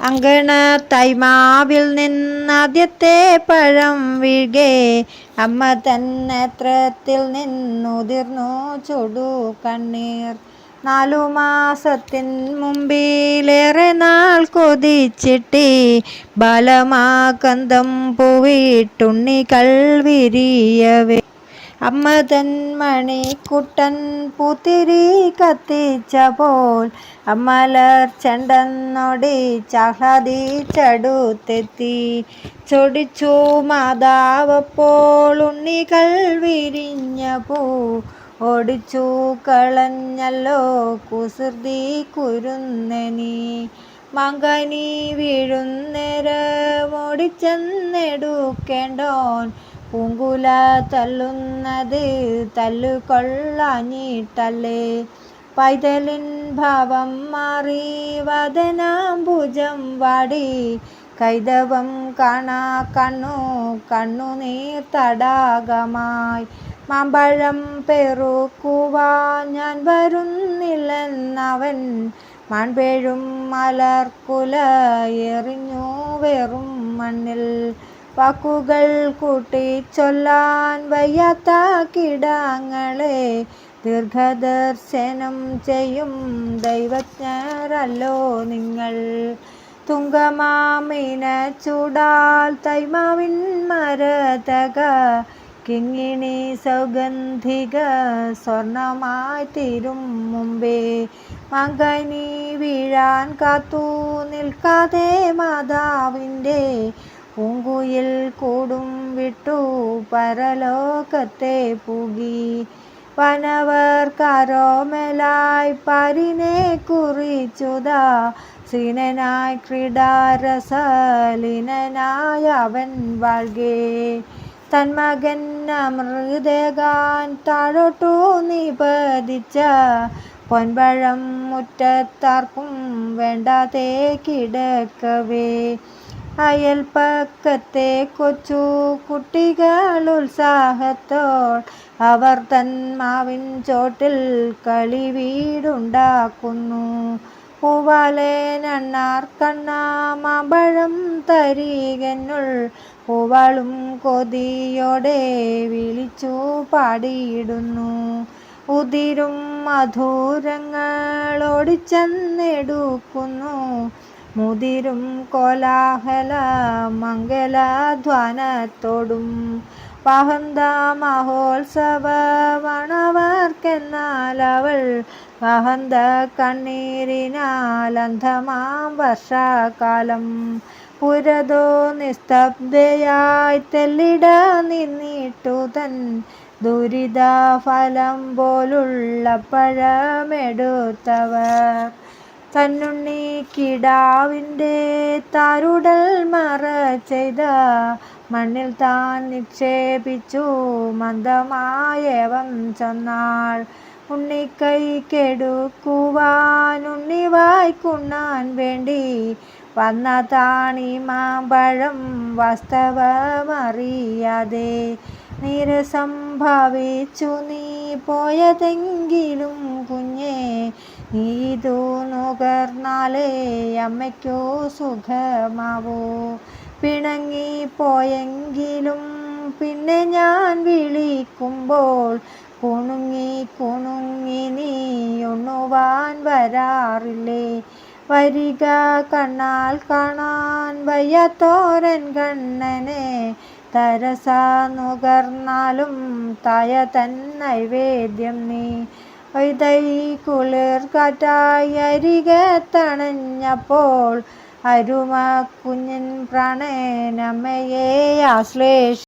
അങ്കണ തൈമാവിൽ നിന്നാദ്യത്തെ പഴം വീഴേ. അമ്മ തന്നെത്രത്തിൽ നേത്രത്തിൽ നിന്നുതിർന്നു ചുടു കണ്ണീർ. നാലു മാസത്തിൻ മുമ്പിലേറെ നാൾ കൊതിച്ചിട്ട്. ബലമാകന്തം പൂവിട്ടുണ്ണി വിരിയവേ അമ്മ കുട്ടൻ പുത്തിരി കത്തിച്ച പോൽ ചഹതി ചടുത്തെത്തി ചൊടിച്ചു മാതാവപ്പോൾ ഉണ്ണികൾ വിരിഞ്ഞ പൂ. ഓടിച്ചു കളഞ്ഞല്ലോ കുസൃതി കുരുന്നനി. മകനി വീഴുന്നേരം ഓടിച്ചെന്നെടുക്കേണ്ടോൻ. പൂങ്കുല തല്ലുന്നത് തല്ലുകൊള്ളാഞ്ഞിട്ടല്ലേ പൈതലിൻ ഭാവം മാറി വദനാംബുജം വാടി. കൈതവം കാണാ കണ്ണു കണ്ണുനീർ തടാകമായി. മാമ്പഴം പെറുക്കുവാൻ ഞാൻ വരുന്നില്ലെന്നവൻ. മൺപേഴും മലർക്കുല എറിഞ്ഞു വെറും മണ്ണിൽ. വാക്കുകൾ കൂട്ടിച്ചൊല്ലാൻ വയ്യാത്ത കിടാങ്ങളെ ദീർഘദർശനം ചെയ്യും ദൈവജ്ഞരല്ലോ നിങ്ങൾ. തുങ്കമാമീന ചൂടാൽ തൈമാവിൻ മരതക കിങ്ങിണി സൗഗന്ധിക സ്വർണമായി തീരും മുമ്പേ. മകനി വീഴാൻ കാത്തു നിൽക്കാതെ മാതാവിന്റെ പൂങ്കുയിൽ കൂടും വിട്ടു പരലോകത്തെ പൂകി. വനവർക്കാരോമലായി പരിനെ കുറിച്ചുതാ. സിനനായി ക്രീഡാരസലീനനായ അവൻ വാഴ്കെ തന്മകൻ അമൃതകാൻ താഴോട്ടു നിപതിച്ച. പൊൻപഴം മുറ്റത്താർക്കും വേണ്ടാതെ കിടക്കവേ. അയൽപ്പക്കത്തെ കൊച്ചു കുട്ടികൾ ഉത്സാഹത്തോൾ അവർ തൻ മാവിൻ ചോട്ടിൽ കളി വീടുണ്ടാക്കുന്നു. പൂവാലേനണ്ണാർ കണ്ണാ തരീകനുൾ പൂവാളും കൊതിയോടെ വിളിച്ചു പാടിയിടുന്നു. ഉതിരും മധുരങ്ങളോടിച്ചെന്നെടുക്കുന്നു. മുതിരും കോലാഹല മംഗലാധ്വാനത്തോടും പഹന്ത മഹോത്സവമണവർക്കെന്നാൽ അവൾ പഹന്ത കണ്ണീരിനാൽ അന്ധമാം വർഷകാലം. പുരതോ നിസ്തബ്ധയായി തെല്ലിട നിന്നിട്ടു തൻ ദുരിത ഫലം പോലുള്ള പഴമെടുത്തവർ തന്നുണ്ണി കിടാവിന്റെ താരുടൽ ചെയ്ത മണ്ണിൽ താൻ നിക്ഷേപിച്ചു മന്ദമായവം ചെന്നാൾ. ഉണ്ണിക്കൈ കെടുക്കുവാൻ ഉണ്ണി വായിക്കുണ്ണാൻ വേണ്ടി വന്ന താണി മാമ്പഴം വാസ്തവമറിയാതെ നിരസംഭവിച്ചു നീ പോയതെങ്കിലും കുഞ്ഞേ നീതു നുകർന്നാലേ അമ്മയ്ക്കോ സുഖമാവൂ. പിണങ്ങിപ്പോയെങ്കിലും പിന്നെ ഞാൻ വിളിക്കുമ്പോൾ കുണുങ്ങി കുണുങ്ങി നീ ഉണ്ണുവാൻ വരാറില്ലേ? വരിക കണ്ണാൽ കാണാൻ വയ്യാത്തോരൻ കണ്ണനെ തരസ നുകർന്നാലും തായ തൻ നൈവേദ്യം നീ വൈതൈ കുളിർ കാറ്റായി അരികത്തണഞ്ഞപ്പോൾ അരുമ കുഞ്ഞൻ ആശ്ലേഷ